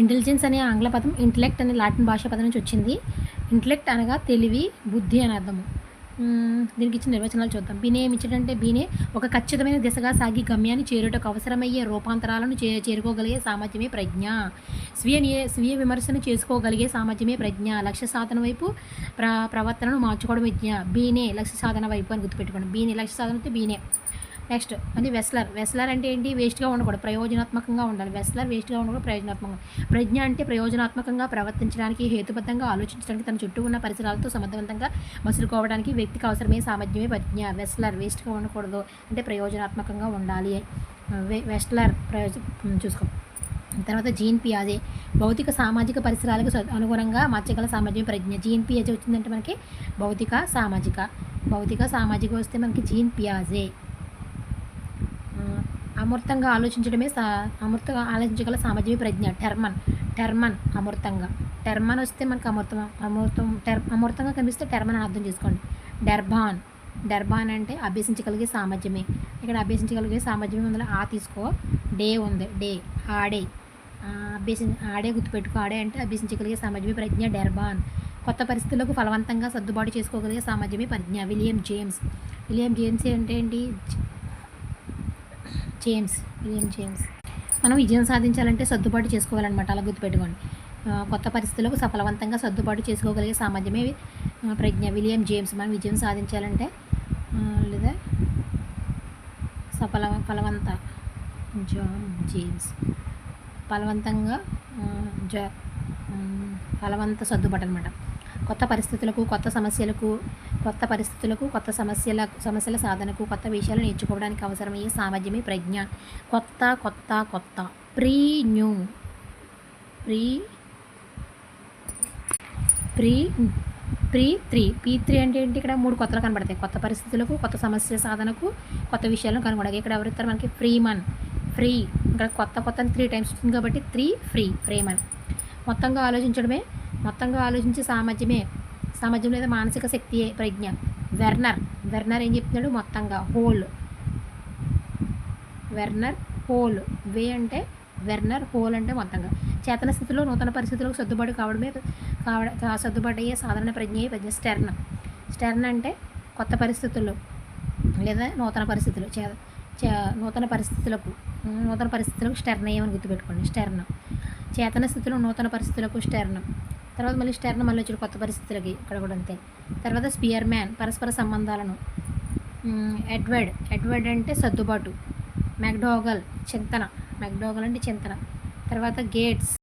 Intelligence అనే ఆంగ్ల పదం ఇంటలెక్ట్ అనే లాటిన్ భాషా పదం నుంచి వచ్చింది. ఇంటలెక్ట్ అనగా తెలివి బుద్ధి అని అర్థము. దీనికి ఇచ్చిన నిర్వచనాలు చూద్దాం. బీనే ఏమిచ్చాడంటే బీనే ఒక ఖచ్చితమైన దిశగా సాగి గమ్యాన్ని చేరుటకు అవసరమయ్యే రూపాంతరాలను చే చేరుకోగలిగే సామర్థ్యమే ప్రజ్ఞ. స్వీయ స్వీయ విమర్శన చేసుకోగలిగే సామర్థ్యమే ప్రజ్ఞ. లక్ష్య సాధన వైపు ప్ర ప్రవర్తనను మార్చుకోవడం విజ్ఞ బీనే లక్ష్య సాధన వైపు అని గుర్తుపెట్టుకోండి. బీనే లక్ష్య సాధన అయితే బీనే. నెక్స్ట్ అది వెస్లర్. వెస్లర్ అంటే ఏంటి? వేస్ట్గా ఉండకూడదు. ప్రయోజనాత్మకంగా ఉండాలి. వెస్లర్ వేస్ట్గా ఉండకూడదు ప్రయోజనాత్మకంగా. ప్రజ్ఞ అంటే ప్రయోజనాత్మకంగా ప్రవర్తించడానికి హేతుబద్ధంగా ఆలోచించడానికి తన చుట్టూ ఉన్న పరిసరాలతో సమర్థవంతంగా మసులుకోవడానికి వ్యక్తికి అవసరమే సామర్థ్యమే ప్రజ్ఞ. వెస్లర్ వేస్ట్గా ఉండకూడదు అంటే ప్రయోజనాత్మకంగా ఉండాలి. వె- వెస్లర్ ప్రయోజ చూసుకో. తర్వాత జీన్ పియాజే. భౌతిక సామాజిక పరిసరాలకు అనుగుణంగా మార్చగల సామర్థ్యం ప్రజ్ఞ. జీన్ పియాజే వచ్చిందంటే మనకి భౌతిక సామాజిక. భౌతిక సామాజిక వస్తే మనకి జీన్ పియాజే. అమృతంగా ఆలోచించడమే సా అమృతంగా ఆలోచించగల సామాజిక ప్రజ్ఞ టెర్మన్ టెర్మన్ అమృతంగా టెర్మన్ వస్తే మనకు అమృతం అమృతం టెర్ అమృతంగా కనిపిస్తే టెర్మన్ అర్థం చేసుకోండి. డెర్బాన్ డెర్బాన్ అంటే అభ్యసించగలిగే సామర్థ్యమే. ఇక్కడ అభ్యసించగలిగే సామర్థ్యమే అందులో ఆ తీసుకో డే ఉంది డే ఆడే. అభ్యసి ఆడే గుర్తుపెట్టుకో ఆడే అంటే అభ్యసించగలిగే సామర్థ్యమే ప్రజ్ఞ డెర్బాన్. కొత్త పరిస్థితులకు ఫలవంతంగా సర్దుబాటు చేసుకోగలిగే సామర్థ్యమే ప్రజ్ఞ. William James. విలియం జేమ్స్ అంటే ఏంటి? జేమ్స్ విలియం జేమ్స్ మనం విజయం సాధించాలంటే సర్దుబాటు చేసుకోవాలన్నమాట అలా గుర్తుపెట్టుకోండి. కొత్త పరిస్థితులకు సఫలవంతంగా సర్దుబాటు చేసుకోగలిగే సామర్థ్యమే ప్రజ్ఞ విలియం జేమ్స్ మనం విజయం సాధించాలంటే లేదా సఫల ఫలవంత జాన్ జేమ్స్ ఫలవంతంగా జ ఫలవంత సర్దుబాటు అనమాట కొత్త పరిస్థితులకు కొత్త సమస్యలకు కొత్త పరిస్థితులకు కొత్త సమస్యల సమస్యల సాధనకు కొత్త విషయాలు నేర్చుకోవడానికి అవసరమయ్యే సామర్థ్యమే ప్రజ్ఞ. కొత్త కొత్త కొత్త. Pre new. Pre pre pre three. P three అంటే ఏంటి? ఇక్కడ మూడు కొత్తలు కనబడతాయి. కొత్త పరిస్థితులకు కొత్త సమస్య సాధనకు కొత్త విషయాలను కనుగొనగా ఇక్కడ ఎవరిస్తారు మనకి? ఫ్రీ మన్. ఫ్రీ. ఇక్కడ కొత్త కొత్త త్రీ టైమ్స్ వస్తుంది కాబట్టి త్రీ ఫ్రీ ఫ్రీ మన్. మొత్తంగా ఆలోచించడమే. మొత్తంగా ఆలోచించే సామర్థ్యమే సామర్థ్యం లేదా మానసిక శక్తి ప్రజ్ఞ. వెర్నర్. వెర్నర్ ఏం చెప్తున్నాడు? మొత్తంగా. హోల్. Werner whole. వే అంటే వెర్నర్ హోల్ అంటే మొత్తంగా. చేతన స్థితిలో నూతన పరిస్థితులకు సర్దుబాటు కావడమే కావడ కా- సర్దుబాటు అయ్యే సాధారణ ప్రజ్ఞ ప్రజ్ఞ. స్టెర్న్. స్టెర్న్ అంటే కొత్త పరిస్థితుల్లో లేదా నూతన పరిస్థితులు. చే చే- నూతన పరిస్థితులకు నూతన పరిస్థితులకు స్టెర్న్ అయ్యమని గుర్తుపెట్టుకోండి. స్టెర్న్. చేతన స్థితిలో నూతన పరిస్థితులకు స్టెర్న్. తర్వాత మళ్ళీ స్టెర్న్ మళ్ళీ వచ్చాడు కొత్త పరిస్థితులకి ఇక్కడ కూడా అంతే. తర్వాత స్పియర్ మ్యాన్ పరస్పర సంబంధాలను. ఎడ్వర్డ్ ఎడ్వర్డ్ అంటే సర్దుబాటు. మెక్డోగల్ చింతన. మెక్డోగల్ అంటే చింతన. తర్వాత గేట్స్.